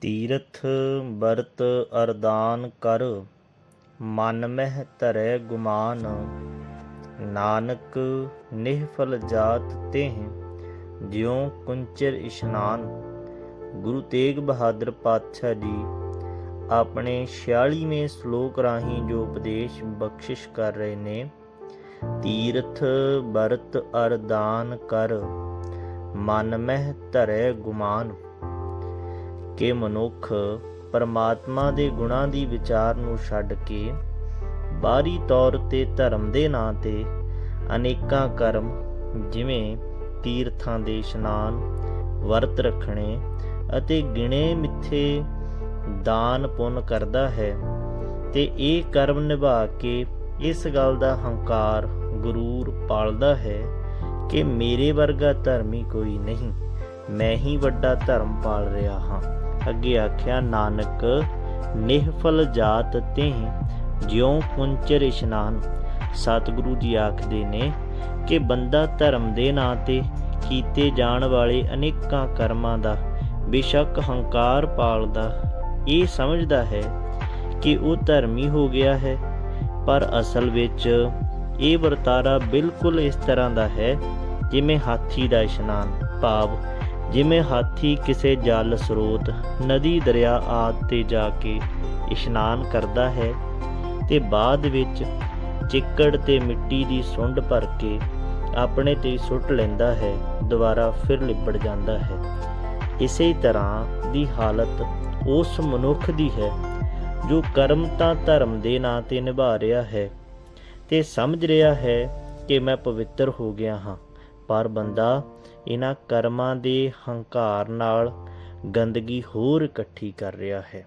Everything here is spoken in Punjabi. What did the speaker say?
ਤੀਰਥ ਵਰਤ ਅਰਦਾਨ ਕਰ, ਮਨ ਮਹਿ ਧਰੈ ਗੁਮਾਨ। ਨਾਨਕ ਨਿਹਫਲ ਜਾਤ ਤੇ ਜਿਉ ਕੁੰਚਰ ਇਸ਼ਨਾਨ। ਗੁਰੂ ਤੇਗ ਬਹਾਦਰ ਪਾਤਸ਼ਾਹ ਜੀ, ਆਪਣੇ 46ਵੇਂ ਸ਼ਲੋਕ ਰਾਹੀਂ ਜੋ ਉਪਦੇਸ਼ ਬਖਸ਼ਿਸ਼ ਕਰ ਰਹੇ ਨੇ, ਤੀਰਥ ਵਰਤ ਅਰਦਾਨ ਕਰ, ਮਨ ਮਹਿ ਧਰੈ ਗੁਮਾਨ। ਕਿ ਮਨੁੱਖ ਪਰਮਾਤਮਾ ਦੇ ਗੁਣਾਂ ਦੀ ਵਿਚਾਰ ਨੂੰ ਛੱਡ ਕੇ ਬਾਹਰੀ ਤੌਰ ਤੇ ਧਰਮ ਦੇ ਨਾਂ ਤੇ ਅਨੇਕਾਂ ਕਰਮ ਜਿਵੇਂ ਤੀਰਥਾਂ ਦੇ ਇਸ਼ਨਾਨ, ਵਰਤ ਰੱਖਣੇ ਅਤੇ ਗਿਣੇ ਮਿੱਥੇ ਦਾਨ ਪੁੰਨ ਕਰਦਾ ਹੈ ਤੇ ਇਹ ਕਰਮ ਨਿਭਾ ਕੇ ਇਸ ਗੱਲ ਦਾ ਹੰਕਾਰ ਗਰੂਰ ਪਾਲਦਾ ਹੈ ਕਿ ਮੇਰੇ ਵਰਗਾ ਧਰਮੀ ਕੋਈ ਨਹੀਂ, ਮੈਂ ਹੀ ਵੱਡਾ ਧਰਮ ਪਾਲ ਰਿਹਾ ਹਾਂ। ਅੱਗੇ ਆਖਿਆ, ਨਾਨਕ, ਨਿਹਫਲ ਜਾਤ ਤੇ ਜਿਉ ਕੁੰਚਰ ਇਸ਼ਨਾਨ। ਸਤਿਗੁਰੂ ਜੀ ਆਖਦੇ ਨੇ ਕਿ ਬੰਦਾ ਧਰਮ ਦੇ ਨਾਂ ਤੇ ਕੀਤੇ ਜਾਣ ਵਾਲੇ ਅਨੇਕਾਂ ਕਰਮਾਂ ਦਾ, ਬੇਸ਼ੱਕ ਹੰਕਾਰ ਪਾਲਦਾ ਇਹ ਸਮਝਦਾ ਹੈ ਕਿ ਉਹ ਧਰਮੀ ਹੋ ਗਿਆ ਹੈ। ਪਰ ਅਸਲ ਵਿੱਚ ਇਹ ਵਰਤਾਰਾ ਬਿਲਕੁਲ ਇਸ ਤਰ੍ਹਾਂ ਦਾ ਹੈ ਜਿਵੇਂ ਹਾਥੀ ਦਾ ਇਸ਼ਨਾਨ, ਭਾਵ ਜਿਵੇਂ ਹਾਥੀ ਕਿਸੇ ਜਲ ਸਰੋਤ ਨਦੀ ਦਰਿਆ ਆਦਿ ਤੇ ਜਾ ਕੇ ਇਸ਼ਨਾਨ ਕਰਦਾ ਹੈ, ਤੇ ਬਾਅਦ ਵਿੱਚ ਚਿੱਕੜ ਤੇ ਮਿੱਟੀ ਦੀ ਸੁੰਡ ਭਰ ਕੇ ਆਪਣੇ ਤੇ ਸੁੱਟ ਲੈਂਦਾ ਹੈ, ਦੁਬਾਰਾ ਫਿਰ ਲਿਪੜ ਜਾਂਦਾ ਹੈ। ਇਸੇ ਤਰ੍ਹਾਂ ਦੀ ਹਾਲਤ ਉਸ ਮਨੁੱਖ ਦੀ ਹੈ, ਜੋ ਕਰਮ ਤਾਂ ਧਰਮ ਦੇ ਨਾਂ ਤੇ ਨਿਭਾ ਰਿਹਾ ਹੈ, ਤੇ ਸਮਝ ਰਿਹਾ ਹੈ ਕਿ ਮੈਂ ਪਵਿੱਤਰ ਹੋ ਗਿਆ ਹਾਂ। ਪਰ ਬੰਦਾ ਇਹਨਾਂ ਕਰਮਾਂ ਦੇ ਹੰਕਾਰ ਨਾਲ ਗੰਦਗੀ ਹੋਰ ਇਕੱਠੀ ਕਰ ਰਿਹਾ ਹੈ।